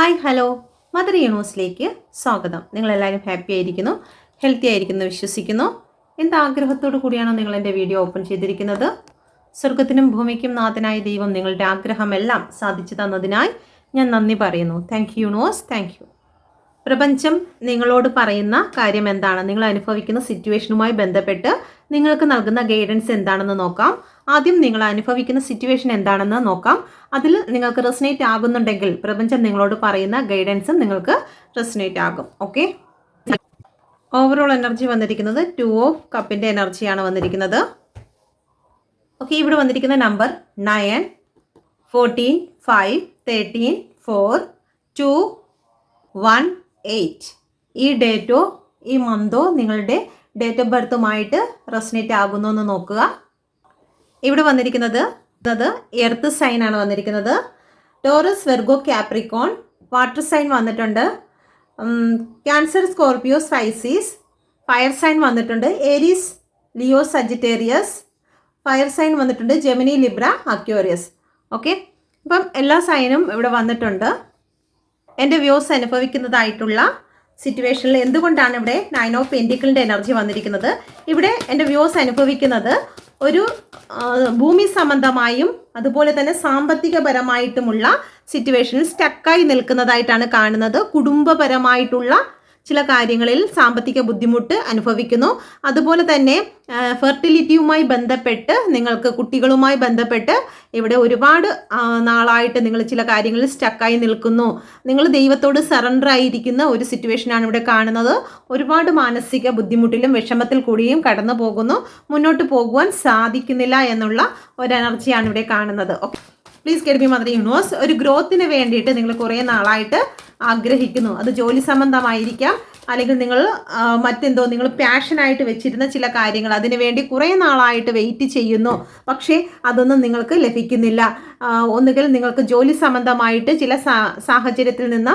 Hi hello. Mother യൂണിവേഴ്സിലേക്ക് സ്വാഗതം. നിങ്ങളെല്ലാവരും happy ആയിരിക്കുന്നു ഹെൽത്തി ആയിരിക്കുന്നു വിശ്വസിക്കുന്നു. എന്ത് ആഗ്രഹത്തോടു കൂടിയാണോ നിങ്ങൾ എന്റെ വീഡിയോ ഓപ്പൺ ചെയ്തിരിക്കുന്നത്? സ്വർഗത്തിനും ഭൂമിക്കും നാഥനായ ദൈവം നിങ്ങളുടെ ആഗ്രഹമെല്ലാം സാധിച്ചു തന്നതിനായി ഞാൻ നന്ദി പറയുന്നു. Thank you universe thank you പ്രപഞ്ചം നിങ്ങളോട് പറയുന്ന കാര്യം എന്താണ്? നിങ്ങൾ അനുഭവിക്കുന്ന സിറ്റുവേഷനുമായി ബന്ധപ്പെട്ട് നിങ്ങൾക്ക് നൽകുന്ന ഗൈഡൻസ് എന്താണെന്ന് നോക്കാം. ആദ്യം നിങ്ങൾ അനുഭവിക്കുന്ന സിറ്റുവേഷൻ എന്താണെന്ന് നോക്കാം. അതിൽ നിങ്ങൾക്ക് റെസിനേറ്റ് ആകുന്നുണ്ടെങ്കിൽ പ്രപഞ്ചം നിങ്ങളോട് പറയുന്ന ഗൈഡൻസും നിങ്ങൾക്ക് റെസിനേറ്റ് ആകും. ഓക്കെ ഓവറോൾ എനർജി വന്നിരിക്കുന്നത് ടു ഓഫ് കപ്പിന്റെ എനർജിയാണ് വന്നിരിക്കുന്നത്. ഓക്കെ ഇവിടെ വന്നിരിക്കുന്ന number nine fourteen five thirteen four two one eight ഈ ഡേറ്റോ ഈ മന്തോ നിങ്ങളുടെ ഡേറ്റ് ഓഫ് ബർത്തുമായിട്ട് റെസിനേറ്റ് ആകുന്നു എന്ന് നോക്കുക. ഇവിടെ വന്നിരിക്കുന്നത് അത് എർത്ത് സൈൻ ആണ് വന്നിരിക്കുന്നത്. Taurus Virgo Capricorn water sign വന്നിട്ടുണ്ട്. Cancer Scorpio Pisces fire sign വന്നിട്ടുണ്ട്. Aries Leo Sagittarius fire sign വന്നിട്ടുണ്ട്. ജെമിനി ലിബ്ര അക്യോറിയസ് ഓക്കെ അപ്പം എല്ലാ സൈനും ഇവിടെ വന്നിട്ടുണ്ട്. എന്റെ വ്യൂസ് അനുഭവിക്കുന്നതായിട്ടുള്ള സിറ്റുവേഷനിൽ എന്തുകൊണ്ടാണ് ഇവിടെ നയൻ ഓഫ് പെന്റിക്കിളിന്റെ എനർജി വന്നിരിക്കുന്നത്? ഇവിടെ എന്റെ വ്യൂസ് അനുഭവിക്കുന്നത് ഒരു ഭൂമി സംബന്ധമായും അതുപോലെ തന്നെ സാമ്പത്തികപരമായിട്ടുമുള്ള സിറ്റുവേഷനിൽ സ്റ്റക്കായി നിൽക്കുന്നതായിട്ടാണ് കാണുന്നത്. കുടുംബപരമായിട്ടുള്ള ചില കാര്യങ്ങളിൽ സാമ്പത്തിക ബുദ്ധിമുട്ട് അനുഭവിക്കുന്നു. അതുപോലെ തന്നെ ഫെർട്ടിലിറ്റിയുമായി ബന്ധപ്പെട്ട് നിങ്ങൾക്ക് കുട്ടികളുമായി ബന്ധപ്പെട്ട് ഇവിടെ ഒരുപാട് നാളായിട്ട് നിങ്ങൾ ചില കാര്യങ്ങളിൽ സ്റ്റക്കായി നിൽക്കുന്നു. നിങ്ങൾ ദൈവത്തോട് സറണ്ടർ ആയിരിക്കുന്ന ഒരു സിറ്റുവേഷനാണ് ഇവിടെ കാണുന്നത്. ഒരുപാട് മാനസിക ബുദ്ധിമുട്ടിലും വിഷമത്തിൽ കൂടിയും കടന്നു പോകുന്നു മുന്നോട്ട് പോകുവാൻ സാധിക്കുന്നില്ല എന്നുള്ള ഒരു എനർജിയാണ് ഇവിടെ കാണുന്നത്. Please guide me mother universe ഒരു ഗ്രോത്തിന് വേണ്ടിയിട്ട് നിങ്ങൾ കുറേ നാളായിട്ട് ആഗ്രഹിക്കുന്നു. അത് ജോലി സംബന്ധമായിരിക്കാം. അല്ലെങ്കിൽ നിങ്ങൾ മറ്റെന്തോ നിങ്ങൾ പാഷനായിട്ട് വെച്ചിരുന്ന ചില കാര്യങ്ങൾ അതിനു വേണ്ടി കുറേ നാളായിട്ട് വെയിറ്റ് ചെയ്യുന്നു. പക്ഷേ അതൊന്നും നിങ്ങൾക്ക് ലഭിക്കുന്നില്ല. ഒന്നുകിൽ നിങ്ങൾക്ക് ജോലി സംബന്ധമായിട്ട് ചില സാഹചര്യത്തിൽ നിന്ന്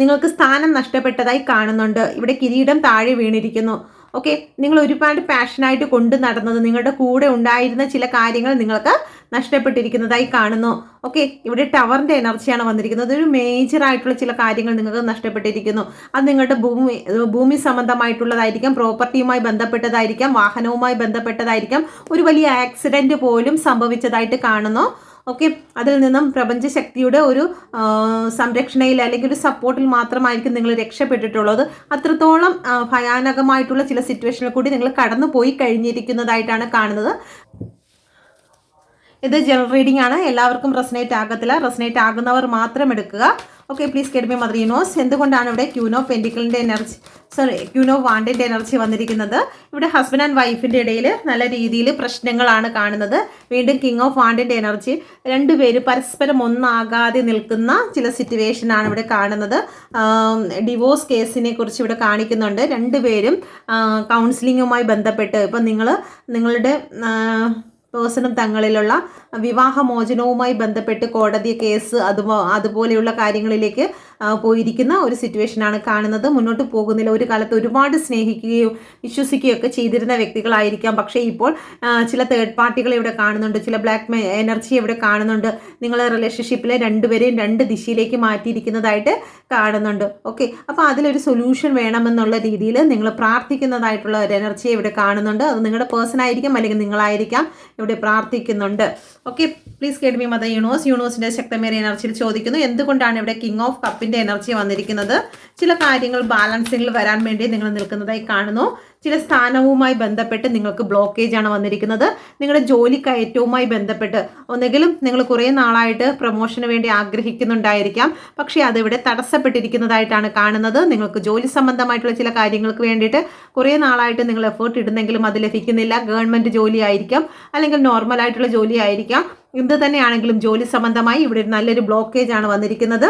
നിങ്ങൾക്ക് സ്ഥാനം നഷ്ടപ്പെട്ടതായി കാണുന്നുണ്ട്. ഇവിടെ കിരീടം താഴെ വീണിരിക്കുന്നു. ഓക്കെ നിങ്ങൾ ഒരുപാട് പാഷനായിട്ട് കൊണ്ടു നടന്നത് നിങ്ങളുടെ കൂടെ ഉണ്ടായിരുന്ന ചില കാര്യങ്ങൾ നിങ്ങൾക്ക് നഷ്ടപ്പെട്ടിരിക്കുന്നതായി കാണുന്നു. ഓക്കെ ഇവിടെ ടവറിന്റെ എനർജിയാണ് വന്നിരിക്കുന്നത്. ഒരു മേജർ ആയിട്ടുള്ള ചില കാര്യങ്ങൾ നിങ്ങൾക്ക് നഷ്ടപ്പെട്ടിരിക്കുന്നു. അത് നിങ്ങളുടെ ഭൂമി ഭൂമി സംബന്ധമായിട്ടുള്ളതായിരിക്കാം പ്രോപ്പർട്ടിയുമായി ബന്ധപ്പെട്ടതായിരിക്കാം വാഹനവുമായി ബന്ധപ്പെട്ടതായിരിക്കാം. ഒരു വലിയ ആക്സിഡന്റ് പോലും സംഭവിച്ചതായിട്ട് കാണുന്നു. ഓക്കെ? അതിൽ നിന്നും പ്രപഞ്ചശക്തിയുടെ ഒരു സംരക്ഷണയിൽ അല്ലെങ്കിൽ ഒരു സപ്പോർട്ടിൽ മാത്രമായിരിക്കും നിങ്ങൾ രക്ഷപ്പെട്ടിട്ടുള്ളത്. അത്രത്തോളം ഭയാനകമായിട്ടുള്ള ചില സിറ്റുവേഷനിൽ കൂടി നിങ്ങൾ കടന്നു പോയി കഴിഞ്ഞിരിക്കുന്നതായിട്ടാണ് കാണുന്നത്. ഇത് ജനറൽ റീഡിംഗ് ആണ്. എല്ലാവർക്കും റെസനേറ്റ് ആകത്തില്ല. റെസനേറ്റ് ആകുന്നവർ മാത്രം എടുക്കുക. Okay please me mother universe എന്തുകൊണ്ടാണ് ഇവിടെ ക്യൂനോ പെൻഡിക്കിളിന്റെ എനർജി സോറി ക്യൂനോ വാണ്ടിന്റെ എനർജി വന്നിരിക്കുന്നത്? ഇവിടെ ഹസ്ബൻഡ് ആൻഡ് വൈഫിന്റെ ഇടയിൽ നല്ല രീതിയിൽ പ്രശ്നങ്ങളാണ് കാണുന്നത്. വീണ്ടും കിങ് ഓഫ് വാണ്ടിന്റെ എനർജി രണ്ടുപേര് പരസ്പരം ഒന്നാകാതെ നിൽക്കുന്ന ചില സിറ്റുവേഷനാണ് ഇവിടെ കാണുന്നത്. ഡിവോഴ്സ് കേസിനെ കുറിച്ച് ഇവിടെ കാണിക്കുന്നുണ്ട്. രണ്ടുപേരും കൗൺസിലിങ്ങുമായി ബന്ധപ്പെട്ട്. ഇപ്പം നിങ്ങൾ നിങ്ങളുടെ പേഴ്സണും തങ്ങളിലുള്ള വിവാഹമോചനവുമായി ബന്ധപ്പെട്ട് കോടതി കേസ് അതുപോ അതുപോലെയുള്ള കാര്യങ്ങളിലേക്ക് പോയിരിക്കുന്ന ഒരു സിറ്റുവേഷനാണ് കാണുന്നത്. മുന്നോട്ട് പോകുന്നില്ല. ഒരു കാലത്ത് ഒരുപാട് സ്നേഹിക്കുകയും വിശ്വസിക്കുകയും ഒക്കെ ചെയ്തിരുന്ന വ്യക്തികളായിരിക്കാം. പക്ഷേ ഇപ്പോൾ ചില തേർഡ് പാർട്ടികൾ ഇവിടെ കാണുന്നുണ്ട്. ചില ബ്ലാക്ക് എനർജി ഇവിടെ കാണുന്നുണ്ട്. നിങ്ങളെ റിലേഷൻഷിപ്പിലെ രണ്ടുപേരെയും രണ്ട് ദിശയിലേക്ക് മാറ്റിയിരിക്കുന്നതായിട്ട് കാണുന്നുണ്ട്. ഓക്കെ അപ്പോൾ അതിലൊരു സൊല്യൂഷൻ വേണമെന്നുള്ള രീതിയിൽ നിങ്ങൾ പ്രാർത്ഥിക്കുന്നതായിട്ടുള്ള ഒരു എനർജി ഇവിടെ കാണുന്നുണ്ട്. അത് നിങ്ങളുടെ പേഴ്സൺ ആയിരിക്കാം അല്ലെങ്കിൽ നിങ്ങളായിരിക്കാം ഇവിടെ പ്രാർത്ഥിക്കുന്നുണ്ട്. ഓക്കെ പ്ലീസ് കേട്ട് മി മദർ യൂണിവേഴ്സ് യൂണിവേഴ്സിന്റെ ശക്തമേറിയ എനർജിയിൽ ചോദിക്കുന്നു. എന്തുകൊണ്ടാണ് ഇവിടെ കിങ് ഓഫ് കപ്പിന്റെ എനർജി വന്നിരിക്കുന്നത്. ചില കാര്യങ്ങൾ ബാലൻസിങ്ങിൽ വരാൻ വേണ്ടി നിങ്ങൾ നിൽക്കുന്നതായി കാണുന്നു. ചില സ്ഥാനവുമായി ബന്ധപ്പെട്ട് നിങ്ങൾക്ക് ബ്ലോക്കേജ് ആണ് വന്നിരിക്കുന്നത്. നിങ്ങളുടെ ജോലി കയറ്റവുമായി ബന്ധപ്പെട്ട് ഒന്നെങ്കിലും നിങ്ങൾ കുറേ നാളായിട്ട് പ്രൊമോഷന് വേണ്ടി ആഗ്രഹിക്കുന്നുണ്ടായിരിക്കാം. പക്ഷേ അതിവിടെ തടസ്സപ്പെട്ടിരിക്കുന്നതായിട്ടാണ് കാണുന്നത്. നിങ്ങൾക്ക് ജോലി സംബന്ധമായിട്ടുള്ള ചില കാര്യങ്ങൾക്ക് വേണ്ടിയിട്ട് കുറേ നാളായിട്ട് നിങ്ങൾ എഫേർട്ട് ഇടുന്നെങ്കിലും അത് ലഭിക്കുന്നില്ല. ഗവൺമെന്റ് ജോലി ആയിരിക്കാം അല്ലെങ്കിൽ നോർമൽ ആയിട്ടുള്ള ജോലി ആയിരിക്കാം എന്ത് തന്നെയാണെങ്കിലും ജോലി സംബന്ധമായി ഇവിടെ നല്ലൊരു ബ്ലോക്കേജ് ആണ് വന്നിരിക്കുന്നത്.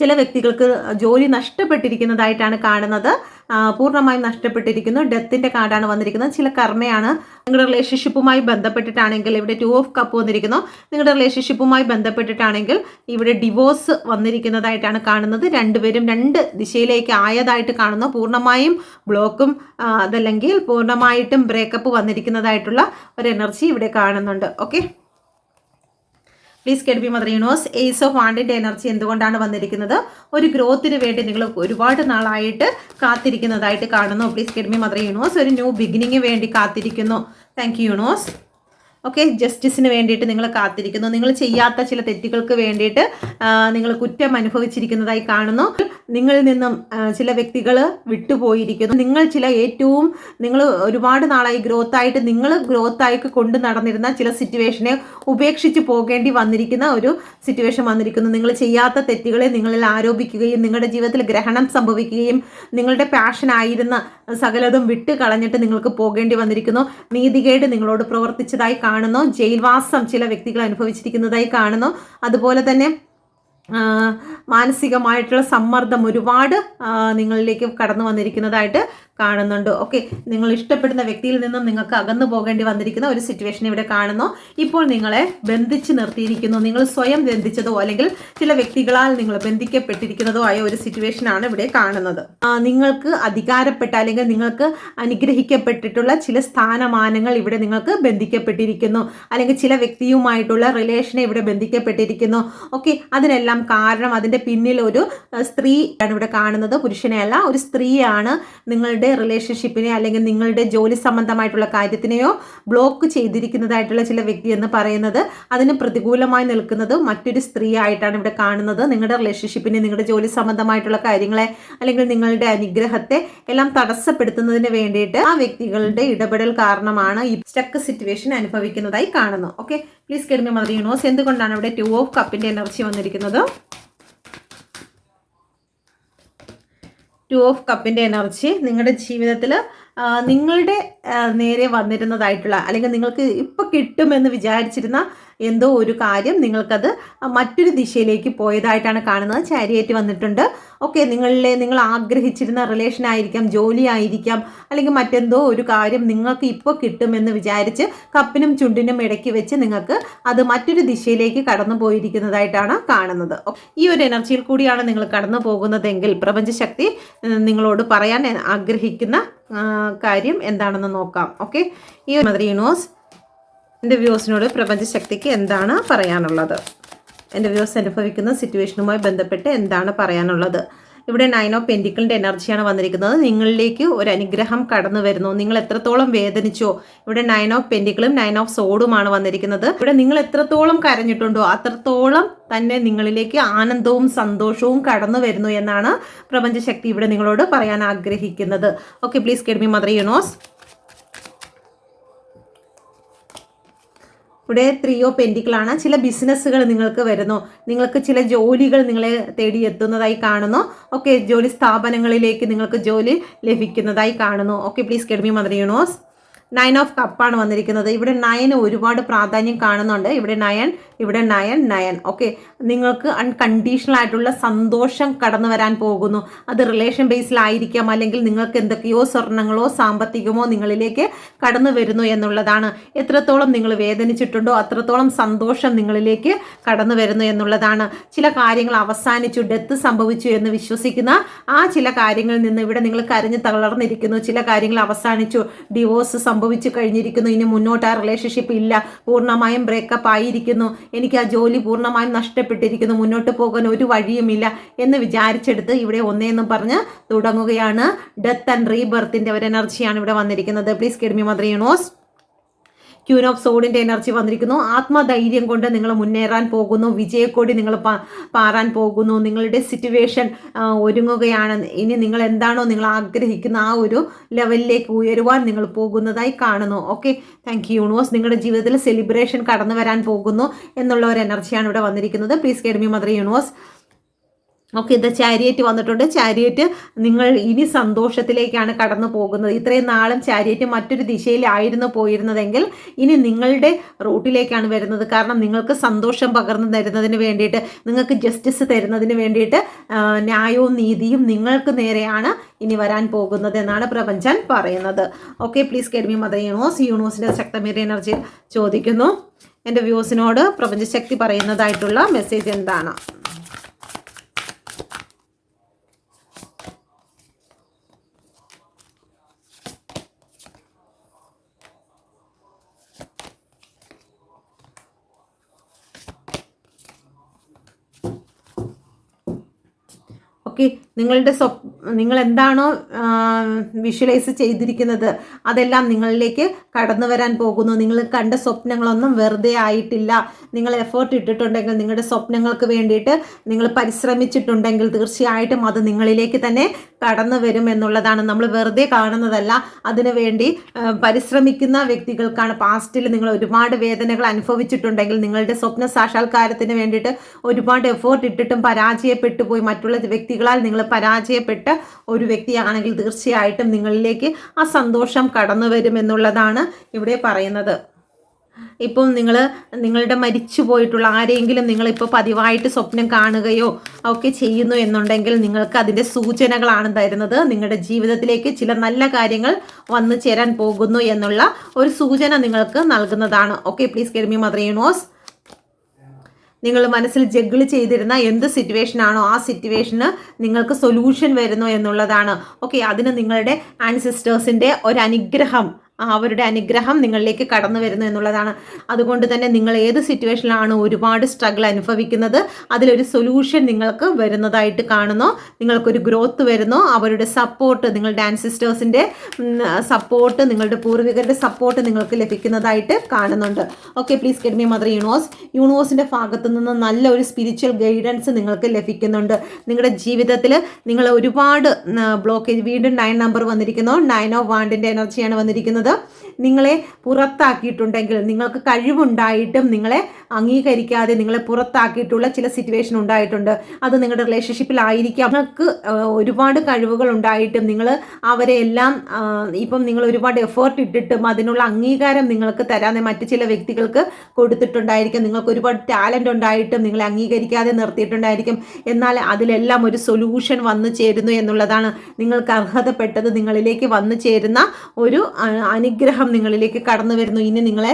ചില വ്യക്തികൾക്ക് ജോലി നഷ്ടപ്പെട്ടിരിക്കുന്നതായിട്ടാണ് കാണുന്നത്. പൂർണമായും നഷ്ടപ്പെട്ടിരിക്കുന്നു. ഡെത്തിന്റെ കാർഡാണ് വന്നിരിക്കുന്നത്. ചില കർമ്മയാണ് നിങ്ങളുടെ റിലേഷൻഷിപ്പുമായി ബന്ധപ്പെട്ടിട്ടാണെങ്കിൽ ഇവിടെ ടു ഓഫ് കപ്പ് വന്നിരിക്കുന്നു. നിങ്ങളുടെ റിലേഷൻഷിപ്പുമായി ബന്ധപ്പെട്ടിട്ടാണെങ്കിൽ ഇവിടെ ഡിവോഴ്സ് വന്നിരിക്കുന്നതായിട്ടാണ് കാണുന്നത്. രണ്ടുപേരും രണ്ട് ദിശയിലേക്ക് ആയതായിട്ട് കാണുന്നു. പൂർണമായും ബ്ലോക്കും അതല്ലെങ്കിൽ പൂർണമായിട്ടും ബ്രേക്കപ്പ് വന്നിരിക്കുന്നതായിട്ടുള്ള ഒരു എനർജി ഇവിടെ കാണുന്നുണ്ട്. Okay? Please guide me mother universe ace of വാണ്ടിന്റെ energy എന്തുകൊണ്ടാണ് വന്നിരിക്കുന്നത്? ഒരു ഗ്രോത്തിന് വേണ്ടി നിങ്ങൾ ഒരുപാട് നാളായിട്ട് കാത്തിരിക്കുന്നതായിട്ട് കാണുന്നു. Please guide me mother universe ഒരു ന്യൂ ബിഗിനിങ്ങിന് വേണ്ടി കാത്തിരിക്കുന്നു. താങ്ക് യു യൂണിവേഴ്സ് ഓക്കെ ജസ്റ്റിസിന് വേണ്ടിയിട്ട് നിങ്ങൾ കാത്തിരിക്കുന്നു. നിങ്ങൾ ചെയ്യാത്ത ചില തെറ്റുകൾക്ക് വേണ്ടിയിട്ട് നിങ്ങൾ കുറ്റം അനുഭവിച്ചിരിക്കുന്നതായി കാണുന്നു. നിങ്ങളിൽ നിന്നും ചില വ്യക്തികൾ വിട്ടുപോയിരിക്കുന്നു. നിങ്ങൾ ചില ഏറ്റവും നിങ്ങൾ ഒരുപാട് നാളായി ഗ്രോത്ത് ആയിട്ട് നിങ്ങൾ ഗ്രോത്ത് ആയിട്ട് കൊണ്ടു നടന്നിരുന്ന ചില സിറ്റുവേഷനെ ഉപേക്ഷിച്ച് പോകേണ്ടി വന്നിരിക്കുന്ന ഒരു സിറ്റുവേഷൻ വന്നിരിക്കുന്നു. നിങ്ങൾ ചെയ്യാത്ത തെറ്റുകളെ നിങ്ങളിൽ ആരോപിക്കുകയും നിങ്ങളുടെ ജീവിതത്തിൽ ഗ്രഹണം സംഭവിക്കുകയും നിങ്ങളുടെ പാഷൻ ആയിരുന്ന സകലതും വിട്ട് കളഞ്ഞിട്ട് നിങ്ങൾക്ക് പോകേണ്ടി വന്നിരിക്കുന്നു. നീതികേട് നിങ്ങളോട് പ്രവർത്തിച്ചതായി കാണുന്നു. ജയിൽവാസം ചില വ്യക്തികൾ അനുഭവിച്ചിരിക്കുന്നതായി കാണുന്നു. അതുപോലെ തന്നെ മാനസികമായിട്ടുള്ള സമ്മർദ്ദം ഒരുപാട് നിങ്ങളിലേക്ക് കടന്നു വന്നിരിക്കുന്നതായിട്ട് കാണുന്നുണ്ട്. ഓക്കെ നിങ്ങൾ ഇഷ്ടപ്പെടുന്ന വ്യക്തിയിൽ നിന്നും നിങ്ങൾക്ക് അകന്നു പോകേണ്ടി വന്നിരിക്കുന്ന ഒരു സിറ്റുവേഷൻ ഇവിടെ കാണുന്നു. ഇപ്പോൾ നിങ്ങളെ ബന്ധിച്ച് നിർത്തിയിരിക്കുന്നു. നിങ്ങൾ സ്വയം ബന്ധിച്ചതോ അല്ലെങ്കിൽ ചില വ്യക്തികളാൽ നിങ്ങൾ ബന്ധിക്കപ്പെട്ടിരിക്കുന്നതോ ആയ ഒരു സിറ്റുവേഷൻ ആണ് ഇവിടെ കാണുന്നത്. നിങ്ങൾക്ക് അധികാരപ്പെട്ട അല്ലെങ്കിൽ നിങ്ങൾക്ക് അനുഗ്രഹിക്കപ്പെട്ടിട്ടുള്ള ചില സ്ഥാനമാനങ്ങൾ ഇവിടെ നിങ്ങൾക്ക് ബന്ധിക്കപ്പെട്ടിരിക്കുന്നു. അല്ലെങ്കിൽ ചില വ്യക്തിയുമായിട്ടുള്ള റിലേഷനെ ഇവിടെ ബന്ധിക്കപ്പെട്ടിരിക്കുന്നു. ഓക്കെ അതിനെല്ലാം കാരണം അതിന്റെ പിന്നിൽ ഒരു സ്ത്രീ ആണ് ഇവിടെ കാണുന്നത്. പുരുഷനെയല്ല ഒരു സ്ത്രീയാണ് നിങ്ങളുടെ റിലേഷൻഷിപ്പിനെ അല്ലെങ്കിൽ നിങ്ങളുടെ ജോലി സംബന്ധമായിട്ടുള്ള കാര്യത്തിനെയോ ബ്ലോക്ക് ചെയ്തിരിക്കുന്നതായിട്ടുള്ള ചില വ്യക്തി എന്ന് പറയുന്നത് അതിന് പ്രതികൂലമായി നിൽക്കുന്നത് മറ്റൊരു സ്ത്രീ ആയിട്ടാണ് ഇവിടെ കാണുന്നത്. നിങ്ങളുടെ റിലേഷൻഷിപ്പിനെ നിങ്ങളുടെ ജോലി സംബന്ധമായിട്ടുള്ള കാര്യങ്ങളെ അല്ലെങ്കിൽ നിങ്ങളുടെ അനുഗ്രഹത്തെ എല്ലാം തടസ്സപ്പെടുത്തുന്നതിന് വേണ്ടിയിട്ട് ആ വ്യക്തികളുടെ ഇടപെടൽ കാരണമാണ് ഈ സ്റ്റക്ക് സിറ്റുവേഷൻ അനുഭവിക്കുന്നതായി കാണുന്നു okay please guide me mother universe എന്തുകൊണ്ടാണ് ഇവിടെ ടു ഓഫ് കപ്പിന്റെ എനർജി വന്നിരിക്കുന്നത്? ടു ഓഫ് കപ്പിന്റെ എനർജി നിങ്ങളുടെ ജീവിതത്തിൽ നിങ്ങളുടെ നേരെ വന്നിരുന്നതായിട്ടുള്ള അല്ലെങ്കിൽ നിങ്ങൾക്ക് ഇപ്പം കിട്ടുമെന്ന് വിചാരിച്ചിരുന്ന എന്തോ ഒരു കാര്യം നിങ്ങൾക്കത് മറ്റൊരു ദിശയിലേക്ക് പോയതായിട്ടാണ് കാണുന്നത്. ചാരിയേറ്റ് വന്നിട്ടുണ്ട്. ഓക്കെ നിങ്ങളിലെ നിങ്ങൾ ആഗ്രഹിച്ചിരുന്ന റിലേഷൻ ആയിരിക്കാം ജോലി ആയിരിക്കാം അല്ലെങ്കിൽ മറ്റെന്തോ ഒരു കാര്യം നിങ്ങൾക്ക് ഇപ്പോൾ കിട്ടുമെന്ന് വിചാരിച്ച് കപ്പിനും ചുണ്ടിനും ഇടയ്ക്ക് വെച്ച് നിങ്ങൾക്ക് അത് മറ്റൊരു ദിശയിലേക്ക് കടന്നു പോയിരിക്കുന്നതായിട്ടാണ് കാണുന്നത്. ഈ ഒരു എനർജിയിൽ കൂടിയാണ് നിങ്ങൾ കടന്നു പോകുന്നതെങ്കിൽ പ്രപഞ്ചശക്തി നിങ്ങളോട് പറയാൻ ആഗ്രഹിക്കുന്ന കാര്യം എന്താണെന്ന് നോക്കാം. ഓക്കെ ഈ മദർ യൂണിവേഴ്സ് എന്റെ വ്യൂസിനോട് പ്രപഞ്ചശക്തിക്ക് എന്താണ് പറയാനുള്ളത്? എന്റെ വ്യൂസ് അനുഭവിക്കുന്ന സിറ്റുവേഷനുമായി ബന്ധപ്പെട്ട് എന്താണ് പറയാനുള്ളത്? ഇവിടെ നയൻ ഓഫ് പെന്റിക്കിളിന്റെ എനർജിയാണ് വന്നിരിക്കുന്നത്. നിങ്ങളിലേക്ക് ഒരു അനുഗ്രഹം കടന്നു വരുന്നു. നിങ്ങൾ എത്രത്തോളം വേദനിച്ചോ ഇവിടെ നയൻ ഓഫ് പെന്റിക്കിളും നയൻ ഓഫ് സോഡുമാണ് വന്നിരിക്കുന്നത്. ഇവിടെ നിങ്ങൾ എത്രത്തോളം കരഞ്ഞിട്ടുണ്ടോ അത്രത്തോളം തന്നെ നിങ്ങളിലേക്ക് ആനന്ദവും സന്തോഷവും കടന്നു വരുന്നു എന്നാണ് പ്രപഞ്ചശക്തി ഇവിടെ നിങ്ങളോട് പറയാൻ ആഗ്രഹിക്കുന്നത്. Okay please guide me mother universe ഇവിടെ ത്രീയോ പെന്റിക്കിളാണ് ചില ബിസിനസ്സുകൾ നിങ്ങൾക്ക് വരുന്നു. നിങ്ങൾക്ക് ചില ജോലികൾ നിങ്ങളെ തേടി എത്തുന്നതായി കാണുന്നു. ഓക്കെ ജോലി സ്ഥാപനങ്ങളിലേക്ക് നിങ്ങൾക്ക് ജോലി ലഭിക്കുന്നതായി കാണുന്നു. Okay please guide me mother universe nine of കപ്പാണ് വന്നിരിക്കുന്നത്. ഇവിടെ നയന് ഒരുപാട് പ്രാധാന്യം കാണുന്നുണ്ട്. ഇവിടെ നയൻ ഇവിടെ നയൻ നയൻ ഓക്കെ നിങ്ങൾക്ക് അൺകണ്ടീഷണൽ ആയിട്ടുള്ള സന്തോഷം കടന്നു വരാൻ പോകുന്നു. അത് റിലേഷൻ ബേസിലായിരിക്കാം അല്ലെങ്കിൽ നിങ്ങൾക്ക് എന്തൊക്കെയോ സ്വർണങ്ങളോ സാമ്പത്തികമോ നിങ്ങളിലേക്ക് കടന്നു വരുന്നു എന്നുള്ളതാണ്. എത്രത്തോളം നിങ്ങൾ വേദനിച്ചിട്ടുണ്ടോ അത്രത്തോളം സന്തോഷം നിങ്ങളിലേക്ക് കടന്നു വരുന്നു എന്നുള്ളതാണ്. ചില കാര്യങ്ങൾ അവസാനിച്ചു ഡെത്ത് സംഭവിച്ചു എന്ന് വിശ്വസിക്കുന്ന ആ ചില കാര്യങ്ങളിൽ നിന്ന് ഇവിടെ നിങ്ങൾ കരഞ്ഞു തളർന്നിരിക്കുന്നു. ചില കാര്യങ്ങൾ അവസാനിച്ചു ഡിവോഴ്സ് സംഭവിച്ചു കഴിഞ്ഞിരിക്കുന്നു. ഇനി മുന്നോട്ട് ആ റിലേഷൻഷിപ്പ് ഇല്ല. പൂർണമായും ബ്രേക്കപ്പ് ആയിരിക്കുന്നു. എനിക്ക് ആ ജോലി പൂർണമായും നഷ്ടപ്പെട്ടിരിക്കുന്നു. മുന്നോട്ട് പോകാൻ ഒരു വഴിയുമില്ല എന്ന് വിചാരിച്ചെടുത്ത് ഇവിടെ ഒന്നേന്നും പറഞ്ഞ് തുടങ്ങുകയാണ്. ഡെത്ത് ആൻഡ് റീബർത്തിന്റെ ഒരു എനർജിയാണ് ഇവിടെ വന്നിരിക്കുന്നത്. Please guide me mother universe queen of സോഡിന്റെ energy വന്നിരിക്കുന്നു. ആത്മധൈര്യം കൊണ്ട് നിങ്ങൾ മുന്നേറാൻ പോകുന്നു. വിജയക്കൊടി നിങ്ങൾ പാറാൻ പോകുന്നു. നിങ്ങളുടെ സിറ്റുവേഷൻ ഒരുങ്ങുകയാണ്. ഇനി നിങ്ങൾ എന്താണോ നിങ്ങൾ ആഗ്രഹിക്കുന്ന ആ ഒരു ലെവലിലേക്ക് ഉയരുവാൻ നിങ്ങൾ പോകുന്നതായി കാണുന്നു. ഓക്കെ താങ്ക് യു യൂണിവേഴ്സ് നിങ്ങളുടെ ജീവിതത്തിൽ സെലിബ്രേഷൻ കടന്നു വരാൻ പോകുന്നു എന്നുള്ള ഒരു എനർജിയാണ് ഇവിടെ വന്നിരിക്കുന്നത്. Please guide me mother universe okay ഇത് ചാരിയറ്റ് വന്നിട്ടുണ്ട്. ചാരിയറ്റ് നിങ്ങൾ ഇനി സന്തോഷത്തിലേക്കാണ് കടന്നു പോകുന്നത്. ഇത്രയും നാളും ചാരിയറ്റ് മറ്റൊരു ദിശയിലായിരുന്നു പോയിരുന്നതെങ്കിൽ ഇനി നിങ്ങളുടെ റൂട്ടിലേക്കാണ് വരുന്നത്. കാരണം നിങ്ങൾക്ക് സന്തോഷം പകർന്നു തരുന്നതിന് വേണ്ടിയിട്ട് നിങ്ങൾക്ക് ജസ്റ്റിസ് തരുന്നതിന് വേണ്ടിയിട്ട് ന്യായവും നീതിയും നിങ്ങൾക്ക് നേരെയാണ് ഇനി വരാൻ പോകുന്നത് എന്നാണ് പ്രപഞ്ചൻ പറയുന്നത്. ഓക്കെ പ്ലീസ് കേൾവി മദർ യൂണിവേഴ്സ് യൂണിവേഴ്സിന്റെ ശക്തമേറിയ എനർജി ചോദിക്കുന്നു. എന്റെ വ്യൂസിനോട് പ്രപഞ്ചശക്തി പറയുന്നതായിട്ടുള്ള മെസ്സേജ് എന്താണ്? ഓക്കെ നിങ്ങളുടെ സ്വപ് നിങ്ങൾ എന്താണോ വിഷ്വലൈസ് ചെയ്തിരിക്കുന്നത് അതെല്ലാം നിങ്ങളിലേക്ക് കടന്നു വരാൻ പോകുന്നു. നിങ്ങൾ കണ്ട സ്വപ്നങ്ങളൊന്നും വെറുതെ ആയിട്ടില്ല. നിങ്ങൾ എഫേർട്ട് ഇട്ടിട്ടുണ്ടെങ്കിൽ നിങ്ങളുടെ സ്വപ്നങ്ങൾക്ക് വേണ്ടിയിട്ട് നിങ്ങൾ പരിശ്രമിച്ചിട്ടുണ്ടെങ്കിൽ തീർച്ചയായിട്ടും അത് നിങ്ങളിലേക്ക് തന്നെ കടന്നു വരും എന്നുള്ളതാണ്. നമ്മൾ വെറുതെ കാണുന്നതല്ല. അതിനു വേണ്ടി പരിശ്രമിക്കുന്ന വ്യക്തികൾക്കാണ് പാസ്റ്റിൽ നിങ്ങൾ ഒരുപാട് വേദനകൾ അനുഭവിച്ചിട്ടുണ്ടെങ്കിൽ നിങ്ങളുടെ സ്വപ്ന സാക്ഷാത്കാരത്തിന് വേണ്ടിയിട്ട് ഒരുപാട് എഫേർട്ട് ഇട്ടിട്ടും പരാജയപ്പെട്ടു പോയി മറ്റുള്ള വ്യക്തികളാൽ നിങ്ങൾ പരാജയപ്പെട്ട ഒരു വ്യക്തിയാണെങ്കിൽ തീർച്ചയായിട്ടും നിങ്ങളിലേക്ക് ആ സന്തോഷം കടന്നു വരുമെന്നുള്ളതാണ് ഇവിടെ പറയുന്നത്. ഇപ്പം നിങ്ങൾ നിങ്ങളുടെ മരിച്ചു പോയിട്ടുള്ള ആരെങ്കിലും നിങ്ങളിപ്പോൾ പതിവായിട്ട് സ്വപ്നം കാണുകയോ ഒക്കെ ചെയ്യുന്നു എന്നുണ്ടെങ്കിൽ നിങ്ങൾക്ക് അതിന്റെ സൂചനകളാണ് തരുന്നത്. നിങ്ങളുടെ ജീവിതത്തിലേക്ക് ചില നല്ല കാര്യങ്ങൾ വന്നു ചേരാൻ പോകുന്നു എന്നുള്ള ഒരു സൂചന നിങ്ങൾക്ക് നൽകുന്നതാണ്. ഓക്കെ പ്ലീസ് കെർമി മദ്രീനോസ് നിങ്ങൾ മനസ്സിൽ ജഗിൾ ചെയ്തിരുന്ന എന്ത് സിറ്റുവേഷൻ ആണോ ആ സിറ്റുവേഷന് നിങ്ങൾക്ക് സൊല്യൂഷൻ വരുന്നു എന്നുള്ളതാണ്. ഓക്കെ അതിന് നിങ്ങളുടെ ആൻസിസ്റ്റേഴ്സിന്റെ ഒരു അനുഗ്രഹം. അവരുടെ അനുഗ്രഹം നിങ്ങളിലേക്ക് കടന്നു വരുന്നു എന്നുള്ളതാണ്. അതുകൊണ്ട് തന്നെ നിങ്ങൾ ഏത് സിറ്റുവേഷനിലാണ് ഒരുപാട് സ്ട്രഗിൾ അനുഭവിക്കുന്നത് അതിലൊരു സൊല്യൂഷൻ നിങ്ങൾക്ക് വരുന്നതായിട്ട് കാണുന്നു. നിങ്ങൾക്കൊരു ഗ്രോത്ത് വരുന്നു. അവരുടെ സപ്പോർട്ട് നിങ്ങളുടെ ആൻസിസ്റ്റേഴ്സിന്റെ സപ്പോർട്ട് നിങ്ങളുടെ പൂർവികരുടെ സപ്പോർട്ട് നിങ്ങൾക്ക് ലഭിക്കുന്നതായിട്ട് കാണുന്നുണ്ട്. Okay please guide me mother universe യൂണിവേഴ്സിന്റെ ഭാഗത്തു നിന്ന് നല്ല ഒരു സ്പിരിച്വൽ ഗൈഡൻസ് നിങ്ങൾക്ക് ലഭിക്കുന്നുണ്ട്. നിങ്ങളുടെ ജീവിതത്തിൽ നിങ്ങൾ ഒരുപാട് ബ്ലോക്കേജ് വീണ്ടും നയൻ നമ്പർ വന്നിരിക്കുന്നു. നയൻ ഓഫ് വാണ്ടിന്റെ എനർജിയാണ് വന്നിരിക്കുന്നത്. да? നിങ്ങളെ പുറത്താക്കിയിട്ടുണ്ടെങ്കിൽ നിങ്ങൾക്ക് കഴിവുണ്ടായിട്ടും നിങ്ങളെ അംഗീകരിക്കാതെ നിങ്ങളെ പുറത്താക്കിയിട്ടുള്ള ചില സിറ്റുവേഷൻ ഉണ്ടായിട്ടുണ്ട്. അത് നിങ്ങളുടെ റിലേഷൻഷിപ്പിലായിരിക്കാം നിങ്ങൾക്ക് ഒരുപാട് കഴിവുകൾ ഉണ്ടായിട്ടും നിങ്ങൾ അവരെ എല്ലാം ഇപ്പം നിങ്ങൾ ഒരുപാട് എഫേർട്ട് ഇട്ടിട്ടും അതിനുള്ള അംഗീകാരം നിങ്ങൾക്ക് തരാതെ മറ്റു ചില വ്യക്തികൾക്ക് കൊടുത്തിട്ടുണ്ടായിരിക്കും. നിങ്ങൾക്ക് ഒരുപാട് ടാലന്റ് ഉണ്ടായിട്ടും നിങ്ങളെ അംഗീകരിക്കാതെ നിർത്തിയിട്ടുണ്ടായിരിക്കും. എന്നാൽ അതിലെല്ലാം ഒരു സൊല്യൂഷൻ വന്നു ചേരുന്നു എന്നുള്ളതാണ് നിങ്ങൾക്ക് അർഹതപ്പെട്ടത്. നിങ്ങളിലേക്ക് വന്നു ചേരുന്ന ഒരു അനുഗ്രഹം നിങ്ങളിലേക്ക് കടന്നു വരുന്നു. ഇനി നിങ്ങളെ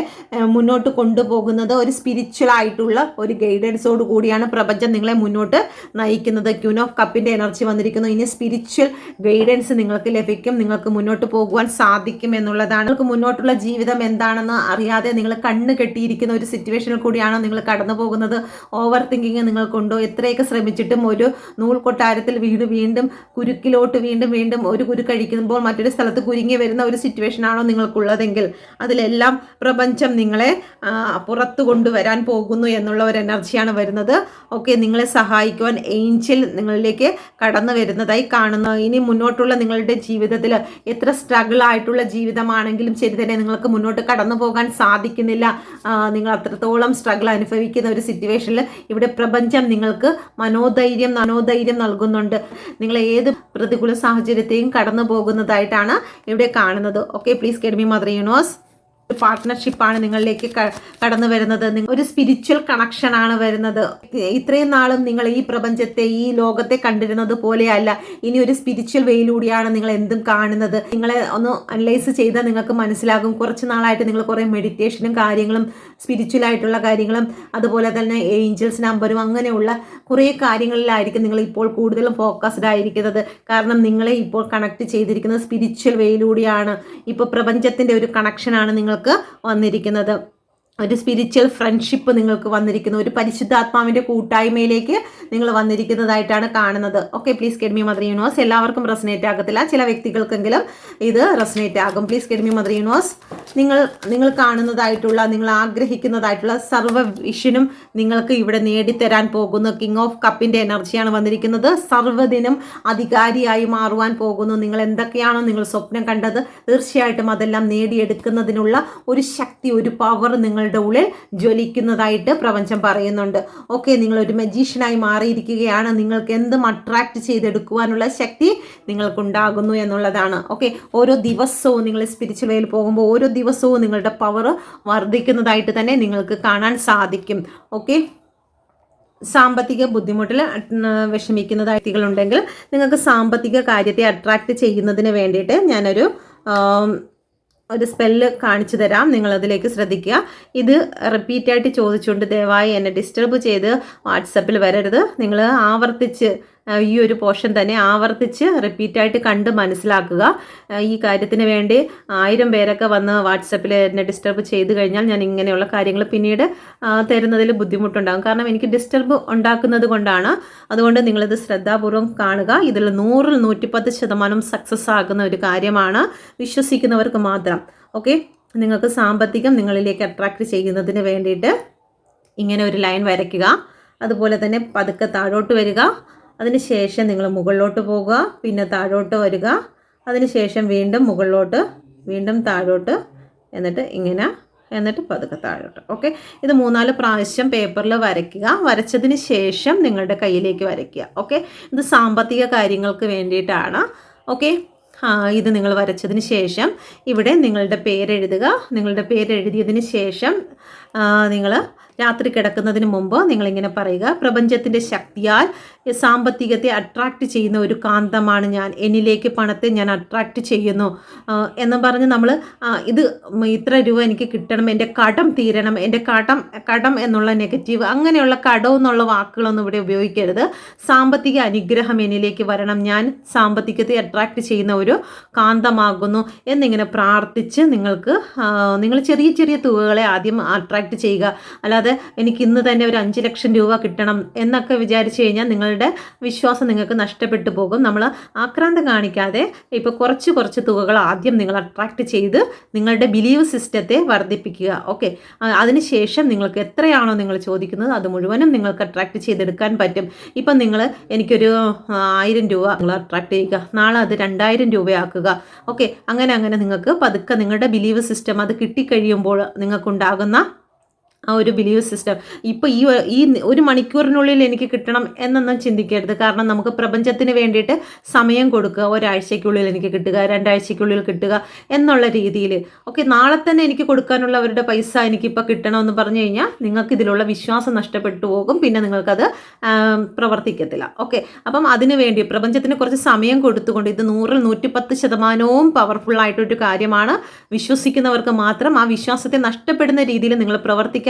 മുന്നോട്ട് കൊണ്ടുപോകുന്നത് ഒരു സ്പിരിച്വൽ ആയിട്ടുള്ള ഒരു ഗൈഡൻസോട് കൂടിയാണ് പ്രപഞ്ചം നിങ്ങളെ മുന്നോട്ട് നയിക്കുന്നത്. ക്യൂൻ ഓഫ് കപ്പിന്റെ എനർജി വന്നിരിക്കുന്നു. ഇനി സ്പിരിച്വൽ ഗൈഡൻസ് നിങ്ങൾക്ക് ലഭിക്കും. നിങ്ങൾക്ക് മുന്നോട്ട് പോകുവാൻ സാധിക്കും എന്നുള്ളതാണ്. നിങ്ങൾക്ക് മുന്നോട്ടുള്ള ജീവിതം എന്താണെന്ന് അറിയാതെ നിങ്ങൾ കണ്ണ് കെട്ടിയിരിക്കുന്ന ഒരു സിറ്റുവേഷനിൽ കൂടിയാണ് നിങ്ങൾ കടന്നു പോകുന്നത്. ഓവർ തിങ്കിങ് നിങ്ങൾക്കുണ്ടോ? എത്രയൊക്കെ ശ്രമിച്ചിട്ടും ഒരു നൂൽ കൊട്ടാരത്തിൽ വീട് വീണ്ടും കുരുക്കിലോട്ട് വീണ്ടും വീണ്ടും ഒരു കുരു കഴിക്കുമ്പോൾ മറ്റൊരു സ്ഥലത്ത് കുരുങ്ങി വരുന്ന ഒരു സിറ്റുവേഷനാണോ നിങ്ങൾക്കുള്ളതെങ്കിൽ അതിലെല്ലാം പ്രപഞ്ചം നിങ്ങളെ പുറത്തു കൊണ്ടുവരാൻ പോകുന്നു എന്നുള്ള ഒരു എനർജിയാണ് വരുന്നത്. ഓക്കെ നിങ്ങളെ സഹായിക്കുവാൻ ഏഞ്ചൽ നിങ്ങളിലേക്ക് കടന്നു വരുന്നതായി കാണുന്നു. ഇനി മുന്നോട്ടുള്ള നിങ്ങളുടെ ജീവിതത്തിൽ എത്ര സ്ട്രഗിൾ ആയിട്ടുള്ള ജീവിതമാണെങ്കിലും ശരി തന്നെ നിങ്ങൾക്ക് മുന്നോട്ട് കടന്നു പോകാൻ സാധിക്കുന്നില്ല. നിങ്ങൾ അത്രത്തോളം സ്ട്രഗിൾ അനുഭവിക്കുന്ന ഒരു സിറ്റുവേഷനിൽ ഇവിടെ പ്രപഞ്ചം നിങ്ങൾക്ക് മനോധൈര്യം മനോധൈര്യം നൽകുന്നുണ്ട്. നിങ്ങൾ ഏത് പ്രതികൂല സാഹചര്യത്തെയും കടന്നു പോകുന്നതായിട്ടാണ് ഇവിടെ കാണുന്നത്. Okay please guide me universe പാർട്ട്ണർഷിപ്പാണ് നിങ്ങളിലേക്ക് കടന്നു വരുന്നത്. ഒരു സ്പിരിച്വൽ കണക്ഷൻ ആണ് വരുന്നത്. ഇത്രയും നാളും നിങ്ങൾ ഈ പ്രപഞ്ചത്തെ ഈ ലോകത്തെ കണ്ടിരുന്നത് പോലെയല്ല. ഇനി ഒരു സ്പിരിച്വൽ വേയിലൂടെയാണ് നിങ്ങൾ എന്തും കാണുന്നത്. നിങ്ങളെ ഒന്ന് അനലൈസ് ചെയ്താൽ നിങ്ങൾക്ക് മനസ്സിലാകും. കുറച്ച് നാളായിട്ട് നിങ്ങൾ കുറേ മെഡിറ്റേഷനും കാര്യങ്ങളും സ്പിരിച്വൽ ആയിട്ടുള്ള കാര്യങ്ങളും അതുപോലെ തന്നെ ഏഞ്ചൽസ് നമ്പറും അങ്ങനെയുള്ള കുറേ കാര്യങ്ങളിലായിരിക്കും നിങ്ങൾ ഇപ്പോൾ കൂടുതലും ഫോക്കസ്ഡ് ആയിരിക്കുന്നത്. കാരണം നിങ്ങളെ ഇപ്പോൾ കണക്ട് ചെയ്തിരിക്കുന്നത് സ്പിരിച്വൽ വേയിലൂടെയാണ് ഇപ്പോൾ പ്രപഞ്ചത്തിന്റെ ഒരു കണക്ഷനാണ് നിങ്ങൾക്ക് വന്നിരിക്കുന്നത്. ഒരു സ്പിരിച്വൽ ഫ്രണ്ട്ഷിപ്പ് നിങ്ങൾക്ക് വന്നിരിക്കുന്നു. ഒരു പരിശുദ്ധാത്മാവിന്റെ കൂട്ടായ്മയിലേക്ക് നിങ്ങൾ വന്നിരിക്കുന്നതായിട്ടാണ് കാണുന്നത്. Okay please guide me mother universe എല്ലാവർക്കും റെസനേറ്റ് ആകത്തില്ല. ചില വ്യക്തികൾക്കെങ്കിലും ഇത് റെസനേറ്റ് ആകും. പ്ലീസ് കെഡ്മി മദർ യൂണിവേഴ്സ് നിങ്ങൾ നിങ്ങൾ കാണുന്നതായിട്ടുള്ള നിങ്ങൾ ആഗ്രഹിക്കുന്നതായിട്ടുള്ള സർവ വിഷനും നിങ്ങൾക്ക് ഇവിടെ നേടിത്തരാൻ പോകുന്നു കിങ് ഓഫ് കപ്പിന്റെ എനർജിയാണ് വന്നിരിക്കുന്നത്. സർവദിനം അധികാരിയായി മാറുവാൻ പോകുന്നു. നിങ്ങൾ എന്തൊക്കെയാണോ നിങ്ങൾ സ്വപ്നം കണ്ടത് തീർച്ചയായിട്ടും അതെല്ലാം നേടിയെടുക്കുന്നതിനുള്ള ഒരു ശക്തി ഒരു പവർ നിങ്ങൾ നിങ്ങളുടെ ഉള്ളിൽ ജ്വലിക്കുന്നതായിട്ട് പ്രപഞ്ചം പറയുന്നുണ്ട്. ഓക്കെ നിങ്ങൾ ഒരു മജീഷ്യനായി മാറിയിരിക്കുകയാണ്. നിങ്ങൾക്ക് എന്തും അട്രാക്റ്റ് ചെയ്തെടുക്കുവാനുള്ള ശക്തി നിങ്ങൾക്കുണ്ടാകുന്നു എന്നുള്ളതാണ്. ഓക്കെ ഓരോ ദിവസവും നിങ്ങൾ സ്പിരിച്വൽ വേയിൽ പോകുമ്പോൾ ഓരോ ദിവസവും നിങ്ങളുടെ പവർ വർദ്ധിക്കുന്നതായിട്ട് തന്നെ നിങ്ങൾക്ക് കാണാൻ സാധിക്കും. ഓക്കെ സാമ്പത്തിക ബുദ്ധിമുട്ടിൽ വിഷമിക്കുന്ന വ്യക്തികളുണ്ടെങ്കിൽ നിങ്ങൾക്ക് സാമ്പത്തിക കാര്യത്തെ അട്രാക്റ്റ് ചെയ്യുന്നതിന് വേണ്ടിയിട്ട് ഞാനൊരു ഒരു സ്പെല്ല് കാണിച്ചു തരാം. നിങ്ങൾ അതിലേക്ക് ശ്രദ്ധിക്കുക. ഇത് റിപ്പീറ്റായിട്ട് ചോദിച്ചുകൊണ്ട് ദയവായി എന്നെ ഡിസ്റ്റർബ് ചെയ്ത് വാട്സപ്പിൽ വരരുത്. നിങ്ങൾ ആവർത്തിച്ച് ഈ ഒരു പോർഷൻ തന്നെ ആവർത്തിച്ച് റിപ്പീറ്റായിട്ട് കണ്ട് മനസ്സിലാക്കുക. ഈ കാര്യത്തിന് വേണ്ടി ആയിരം പേരൊക്കെ വന്ന് വാട്സപ്പിൽ എന്നെ ഡിസ്റ്റർബ് ചെയ്ത് കഴിഞ്ഞാൽ ഞാൻ ഇങ്ങനെയുള്ള കാര്യങ്ങൾ പിന്നീട് തരുന്നതിൽ ബുദ്ധിമുട്ടുണ്ടാകും. കാരണം എനിക്ക് ഡിസ്റ്റർബ് ഉണ്ടാക്കുന്നത് കൊണ്ടാണ്. അതുകൊണ്ട് നിങ്ങളിത് ശ്രദ്ധാപൂർവം കാണുക. ഇതിൽ നൂറിൽ നൂറ്റിപ്പത്ത് ശതമാനം സക്സസ് ആകുന്ന ഒരു കാര്യമാണ് വിശ്വസിക്കുന്നവർക്ക് മാത്രം. ഓക്കെ നിങ്ങൾക്ക് സാമ്പത്തികം നിങ്ങളിലേക്ക് അട്രാക്റ്റ് ചെയ്യുന്നതിന് വേണ്ടിയിട്ട് ഇങ്ങനെ ഒരു ലൈൻ വരയ്ക്കുക. അതുപോലെ തന്നെ പതുക്കെ താഴോട്ട് വരിക. അതിന് ശേഷം നിങ്ങൾ മുകളിലോട്ട് പോവുക പിന്നെ താഴോട്ട് വരിക. അതിനുശേഷം വീണ്ടും മുകളിലോട്ട് വീണ്ടും താഴോട്ട് എന്നിട്ട് ഇങ്ങനെ എന്നിട്ട് പതുക്കെ താഴോട്ട്. ഓക്കെ ഇത് മൂന്നാൽ പ്രാവശ്യം പേപ്പറിൽ വരയ്ക്കുക. വരച്ചതിന് ശേഷം നിങ്ങളുടെ കയ്യിലേക്ക് വരയ്ക്കുക. ഓക്കെ ഇത് സാമ്പത്തിക കാര്യങ്ങൾക്ക് വേണ്ടിയിട്ടാണ്. ഓക്കെ ഇത് നിങ്ങൾ വരച്ചതിന് ശേഷം ഇവിടെ നിങ്ങളുടെ പേരെഴുതുക. നിങ്ങളുടെ പേരെഴുതിയതിന് ശേഷം നിങ്ങൾ രാത്രി കിടക്കുന്നതിന് മുമ്പ് നിങ്ങളിങ്ങനെ പറയുക. പ്രപഞ്ചത്തിന്റെ ശക്തിയാൽ സാമ്പത്തികത്തെ അട്രാക്റ്റ് ചെയ്യുന്ന ഒരു കാന്തമാണ് ഞാൻ. എന്നിലേക്ക് പണത്തെ ഞാൻ അട്രാക്റ്റ് ചെയ്യുന്നു. എന്ന് പറഞ്ഞ് നമ്മൾ ഇത് ഇത്ര രൂപ എനിക്ക് കിട്ടണം എന്റെ കടം തീരണം എന്റെ കടം കടം എന്നുള്ള നെഗറ്റീവ് അങ്ങനെയുള്ള കടം എന്നുള്ള വാക്കുകളൊന്നും ഇവിടെ ഉപയോഗിക്കരുത്. സാമ്പത്തിക അനുഗ്രഹം എന്നിലേക്ക് വരണം. ഞാൻ സാമ്പത്തികത്തെ അട്രാക്റ്റ് ചെയ്യുന്ന ഒരു കാന്തമാകുന്നു എന്നിങ്ങനെ പ്രാർത്ഥിച്ച് നിങ്ങൾക്ക് നിങ്ങൾ ചെറിയ ചെറിയ തുകകളെ ആദ്യം അട്രാക്റ്റ് ചെയ്യുക. അല്ലാതെ എനിക്ക് ഇന്ന് തന്നെ ഒരു അഞ്ച് ലക്ഷം രൂപ കിട്ടണം എന്നൊക്കെ വിചാരിച്ചു കഴിഞ്ഞാൽ നിങ്ങളുടെ വിശ്വാസം നിങ്ങൾക്ക് നഷ്ടപ്പെട്ടു പോകും. നമ്മൾ ആക്രാന്തം കാണിക്കാതെ ഇപ്പോൾ കുറച്ച് കുറച്ച് തുകകൾ ആദ്യം നിങ്ങൾ അട്രാക്റ്റ് ചെയ്ത് നിങ്ങളുടെ ബിലീവ് സിസ്റ്റത്തെ വർദ്ധിപ്പിക്കുക. ഓക്കെ അതിനുശേഷം നിങ്ങൾക്ക് എത്രയാണോ നിങ്ങൾ ചോദിക്കുന്നത് അത് മുഴുവനും നിങ്ങൾക്ക് അട്രാക്റ്റ് ചെയ്തെടുക്കാൻ പറ്റും. ഇപ്പം നിങ്ങൾ എനിക്കൊരു ആയിരം രൂപ നിങ്ങൾ അട്രാക്റ്റ് ചെയ്യുക. നാളെ അത് രണ്ടായിരം രൂപയാക്കുക. ഓക്കെ അങ്ങനെ അങ്ങനെ നിങ്ങൾക്ക് പതുക്കെ നിങ്ങളുടെ ബിലീവ് സിസ്റ്റം അത് കിട്ടിക്കഴിയുമ്പോൾ നിങ്ങൾക്കുണ്ടാകുന്ന ആ ഒരു ബിലീവ് സിസ്റ്റം ഇപ്പോൾ ഈ ഈ ഒരു മണിക്കൂറിനുള്ളിൽ എനിക്ക് കിട്ടണം എന്നൊന്നും ചിന്തിക്കരുത്. കാരണം നമുക്ക് പ്രപഞ്ചത്തിന് വേണ്ടിയിട്ട് സമയം കൊടുക്കുക. ഒരാഴ്ചയ്ക്കുള്ളിൽ എനിക്ക് കിട്ടുക രണ്ടാഴ്ചയ്ക്കുള്ളിൽ കിട്ടുക എന്നുള്ള രീതിയിൽ. ഓക്കെ നാളെ തന്നെ എനിക്ക് കൊടുക്കാനുള്ളവരുടെ പൈസ എനിക്കിപ്പോൾ കിട്ടണമെന്ന് പറഞ്ഞു കഴിഞ്ഞാൽ നിങ്ങൾക്ക് ഇതിലുള്ള വിശ്വാസം നഷ്ടപ്പെട്ടു പോകും. പിന്നെ നിങ്ങൾക്കത് പ്രവർത്തിക്കത്തില്ല. ഓക്കെ അപ്പം അതിനു വേണ്ടി പ്രപഞ്ചത്തിന് കുറച്ച് സമയം കൊടുത്തുകൊണ്ട് ഇത് നൂറിൽ നൂറ്റിപ്പത്ത് ശതമാനവും പവർഫുൾ ആയിട്ടൊരു കാര്യമാണ്. വിശ്വസിക്കുന്നവർക്ക് മാത്രം ആ വിശ്വാസത്തെ നഷ്ടപ്പെടുന്ന രീതിയിൽ നിങ്ങൾ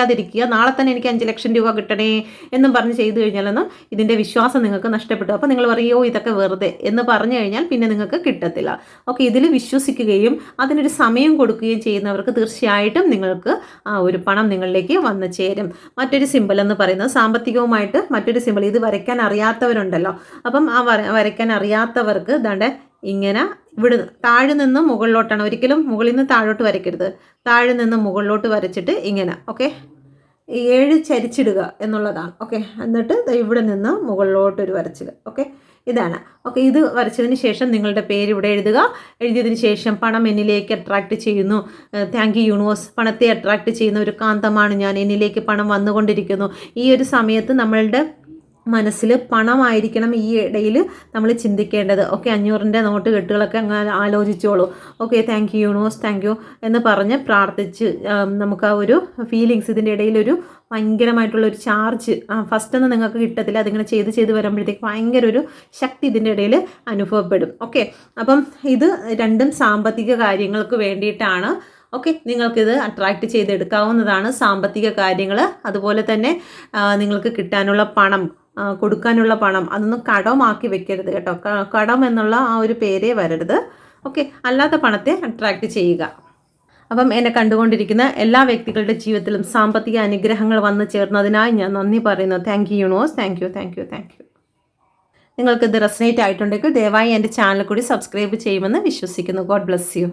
പ്രവർത്തിക്കാതിരിക്കുക നാളെ തന്നെ എനിക്ക് അഞ്ച് ലക്ഷം രൂപ കിട്ടണേ എന്നും പറഞ്ഞ് ചെയ്തു കഴിഞ്ഞാലൊന്നും ഇതിന്റെ വിശ്വാസം നിങ്ങൾക്ക് നഷ്ടപ്പെട്ടു. അപ്പോൾ നിങ്ങൾ പറയോ ഇതൊക്കെ വെറുതെ എന്ന് പറഞ്ഞു കഴിഞ്ഞാൽ പിന്നെ നിങ്ങൾക്ക് കിട്ടത്തില്ല. ഓക്കെ ഇതിൽ വിശ്വസിക്കുകയും അതിനൊരു സമയം കൊടുക്കുകയും ചെയ്യുന്നവർക്ക് തീർച്ചയായിട്ടും നിങ്ങൾക്ക് ആ ഒരു പണം നിങ്ങളിലേക്ക് വന്നു ചേരും. മറ്റൊരു സിമ്പിൾ എന്ന് പറയുന്നത് സാമ്പത്തികവുമായിട്ട് മറ്റൊരു സിമ്പിൾ ഇത് വരയ്ക്കാൻ അറിയാത്തവരുണ്ടല്ലോ. അപ്പം ആ വര വരയ്ക്കാൻ അറിയാത്തവർക്ക് ദാണ്ടെ ഇങ്ങനെ ഇവിടെ താഴെ നിന്ന് മുകളിലോട്ടാണ്. ഒരിക്കലും മുകളിൽ നിന്ന് താഴോട്ട് വരയ്ക്കരുത്. താഴെ നിന്ന് മുകളിലോട്ട് വരച്ചിട്ട് ഇങ്ങനെ. ഓക്കെ? ഏഴ് ചരിച്ചിടുക എന്നുള്ളതാണ്. ഓക്കെ എന്നിട്ട് ഇവിടെ നിന്ന് മുകളിലോട്ട് ഒരു വരച്ചിടുക. ഓക്കെ ഇതാണ്. ഓക്കെ ഇത് വരച്ചതിന് ശേഷം നിങ്ങളുടെ പേര് ഇവിടെ എഴുതുക. എഴുതിയതിന് ശേഷം പണം എന്നിലേക്ക് അട്രാക്റ്റ് ചെയ്യുന്നു. താങ്ക് യു യൂണിവേഴ്സ് പണത്തെ അട്രാക്റ്റ് ചെയ്യുന്ന ഒരു കാന്തമാണ് ഞാൻ. എന്നിലേക്ക് പണം വന്നുകൊണ്ടിരിക്കുന്നു. ഈ ഒരു സമയത്ത് നമ്മളുടെ മനസ്സിൽ പണമായിരിക്കണം ഈ ഇടയിൽ നമ്മൾ ചിന്തിക്കേണ്ടത്. ഓക്കെ അഞ്ഞൂറിന്റെ നോട്ട് കെട്ടുകളൊക്കെ അങ്ങ് ആലോചിച്ചോളൂ. Okay thank you universe thank you എന്ന് പറഞ്ഞ് പ്രാർത്ഥിച്ച് നമുക്ക് ആ ഒരു ഫീലിങ്സ് ഇതിന്റെ ഇടയിലൊരു ഭയങ്കരമായിട്ടുള്ള ഒരു ചാർജ് ഫസ്റ്റ് ഒന്നും നിങ്ങൾക്ക് കിട്ടത്തില്ല. അതിങ്ങനെ ചെയ്ത് ചെയ്ത് വരുമ്പോഴത്തേക്ക് ഭയങ്കര ഒരു ശക്തി ഇതിന്റെ ഇടയിൽ അനുഭവപ്പെടും. ഓക്കെ അപ്പം ഇത് രണ്ടും സാമ്പത്തിക കാര്യങ്ങൾക്ക് വേണ്ടിയിട്ടാണ്. ഓക്കെ നിങ്ങൾക്കിത് അട്രാക്റ്റ് ചെയ്തെടുക്കാവുന്നതാണ് സാമ്പത്തിക കാര്യങ്ങൾ അതുപോലെ തന്നെ നിങ്ങൾക്ക് കിട്ടാനുള്ള പണം. കൊടുക്കാനുള്ള പണം അതൊന്നും കടമാക്കി വെക്കരുത് കേട്ടോ. കടം എന്നുള്ള ആ ഒരു പേരേ വരരുത്. ഓക്കെ അല്ലാത്ത പണത്തെ അട്രാക്റ്റ് ചെയ്യുക. അപ്പം എന്നെ കണ്ടുകൊണ്ടിരിക്കുന്ന എല്ലാ വ്യക്തികളുടെ ജീവിതത്തിലും സാമ്പത്തിക അനുഗ്രഹങ്ങൾ വന്നു ചേർന്നതിനായി ഞാൻ നന്ദി പറയുന്നു. Thank you universe thank you thank you thank you നിങ്ങൾക്ക് ഇത് റെസനേറ്റ് ആയിട്ടുണ്ടെങ്കിൽ ദയവായി എന്റെ ചാനൽ കൂടി സബ്സ്ക്രൈബ് ചെയ്യുമെന്ന് വിശ്വസിക്കുന്നു. God bless you